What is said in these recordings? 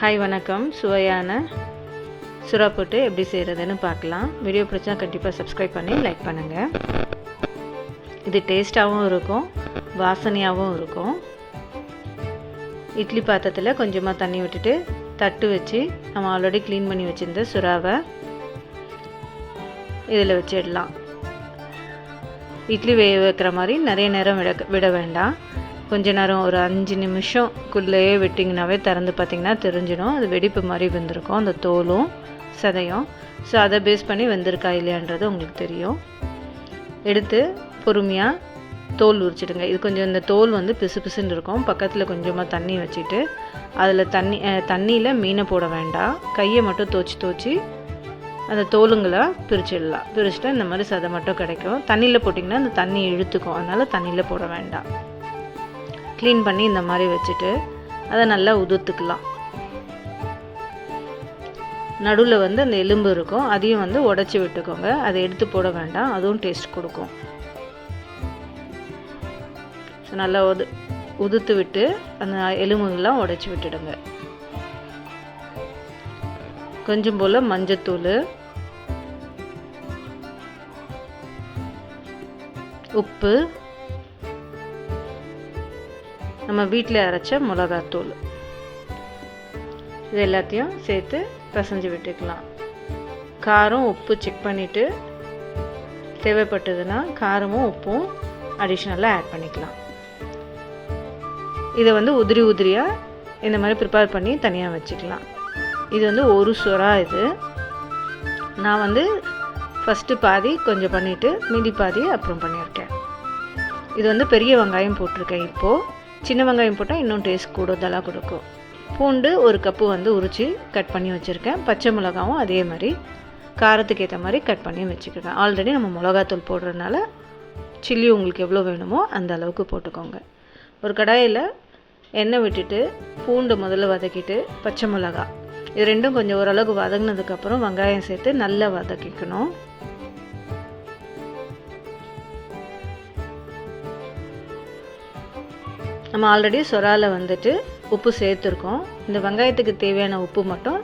Hi வணக்கம். சுவையான சுறா போட்டு எப்படி செய்கிறதுன்னு பார்க்கலாம். வீடியோ பிடிச்சா கண்டிப்பாக சப்ஸ்கிரைப் பண்ணி லைக் பண்ணுங்கள் இது டேஸ்ட்டாகவும் இருக்கும் வாசனையாகவும் இருக்கும். இட்லி பாத்திரத்தில் கொஞ்சமாக தண்ணி விட்டுட்டு தட்டு வச்சு நம்ம ஆல்ரெடி க்ளீன் பண்ணி வச்சுருந்த சுறாவை இதில் வச்சிடலாம். இட்லி வேக வைக்கிற மாதிரி நிறைய நேரம் விட விட வேண்டாம். கொஞ்ச நேரம் ஒரு அஞ்சு நிமிஷம்குள்ளேயே விட்டிங்கனாவே திறந்து பார்த்திங்கன்னா தெரிஞ்சிடும். அது வெடிப்பு மாதிரி வெந்திருக்கும். அந்த தோலும் சதையும். ஸோ அதை பேஸ் பண்ணி வெந்திருக்கா இல்லையான்றது உங்களுக்கு தெரியும். எடுத்து பொறுமையாக தோல் உரிச்சிடுங்க. இது கொஞ்சம் இந்த தோல் வந்து பிசு பிசுன்னு இருக்கும். பக்கத்தில் கொஞ்சமாக தண்ணி வச்சுட்டு அதில் தண்ணி தண்ணியில் மீனை போட வேண்டாம். கையை மட்டும் தோச்சி தோச்சி அந்த தோலுங்களை பிரிச்சிடலாம். பிரிச்சுட்டு இந்த மாதிரி சதை மட்டும் கிடைக்கும். தண்ணியில் போட்டிங்கன்னா அந்த தண்ணி இழுத்துக்கும். அதனால் தண்ணியில் போட வேண்டாம். க்ளீன் பண்ணி இந்த மாதிரி வச்சுட்டு அதை நல்லா உதுத்துக்கலாம். நடுவில் வந்து அந்த எலும்பு இருக்கும். அதையும் வந்து உடச்சி விட்டுக்கோங்க. அதை எடுத்து போட வேண்டாம். அதுவும் டேஸ்ட் கொடுக்கும். ஸோ நல்லா உது உதுத்து விட்டு அந்த எலும்புகள்லாம் உடச்சி விட்டுடுங்க. கொஞ்சம் போல் மஞ்சத்தூள் உப்பு நம்ம வீட்டில் அரைச்ச மிளகாத்தூள். இது எல்லாத்தையும் சேர்த்து பிசைஞ்சு விட்டுக்கலாம். காரம் உப்பு செக் பண்ணிவிட்டு தேவைப்பட்டதுன்னா காரமும் உப்பும் அடிஷ்னலாக ஆட் பண்ணிக்கலாம். இதை வந்து உதிரி உதிரியாக இந்த மாதிரி ப்ரிப்பேர் பண்ணி தனியாக வச்சுக்கலாம். இது வந்து ஒரு சுறா இது. நான் வந்து ஃபஸ்ட்டு பாதி கொஞ்சம் பண்ணிவிட்டு மீதி பாதி அப்புறம் பண்ணியிருக்கேன். இது வந்து பெரிய வெங்காயம் போட்டிருக்கேன் இப்போது சின்ன வெங்காயம் போட்டால் இன்னும் டேஸ்ட் கூடுதலாக கொடுக்கும். பூண்டு ஒரு கப்பு வந்து உரித்து கட் பண்ணி வச்சுருக்கேன். பச்சை மிளகாவும் அதே மாதிரி காரத்துக்கு ஏற்ற மாதிரி கட் பண்ணி வச்சுக்கிறேன் ஆல்ரெடி நம்ம மிளகாத்தூள் போடுறதுனால சில்லி உங்களுக்கு எவ்வளோ வேணுமோ அந்த அளவுக்கு போட்டுக்கோங்க. ஒரு கடாயில் எண்ணெய் விட்டுட்டு பூண்டு முதல்ல வதக்கிட்டு பச்சை மிளகா. இது ரெண்டும் கொஞ்சம் ஓரளவுக்கு வதங்கினதுக்கப்புறம் வெங்காயம் சேர்த்து நல்லா வதக்கிக்கணும். நம்ம ஆல்ரெடி சொராவில் வந்துட்டு உப்பு சேர்த்துருக்கோம். இந்த வெங்காயத்துக்கு தேவையான உப்பு மட்டும்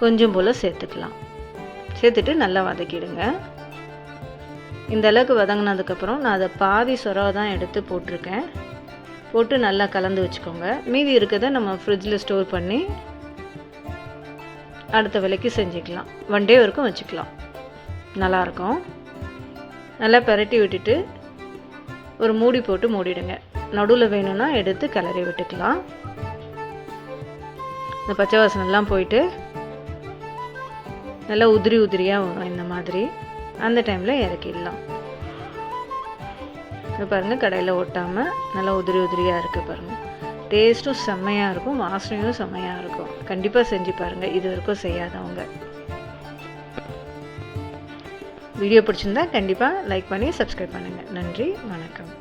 கொஞ்சம் போல் சேர்த்துக்கலாம். சேர்த்துட்டு நல்லா வதக்கிடுங்க. இந்த அளவுக்கு வதங்கினதுக்கப்புறம் நான் அதை பாதி சொராவை தான் எடுத்து போட்டிருக்கேன். போட்டு நல்லா கலந்து வச்சுக்கோங்க. மீதி இருக்கிறத நம்ம ஃப்ரிட்ஜில் ஸ்டோர் பண்ணி அடுத்த விலைக்கு செஞ்சுக்கலாம். ஒன் டே வரைக்கும் வச்சுக்கலாம். நல்லாயிருக்கும். நல்லா பெரட்டி விட்டுட்டு ஒரு மூடி போட்டு மூடிடுங்க. நடுவில் வேணும்னா எடுத்து கிளறி விட்டுக்கலாம். இந்த பச்சை வாசனெல்லாம் போயிட்டு நல்லா உதிரி உதிரியாக வரும் இந்த மாதிரி. அந்த டைமில் இறக்கிடலாம். இப்போ பாருங்கள் கடையில் ஒட்டாமல் நல்லா உதிரி உதிரியாக இருக்குது பாருங்கள் டேஸ்ட்டும் செம்மையாக இருக்கும் வாசனையும் செம்மையாக இருக்கும். கண்டிப்பாக செஞ்சு பாருங்கள் இது வரைக்கும் செய்யாதவங்க. வீடியோ பிடிச்சிருந்தா கண்டிப்பாக லைக் பண்ணி சப்ஸ்கிரைப் பண்ணுங்கள் நன்றி வணக்கம்.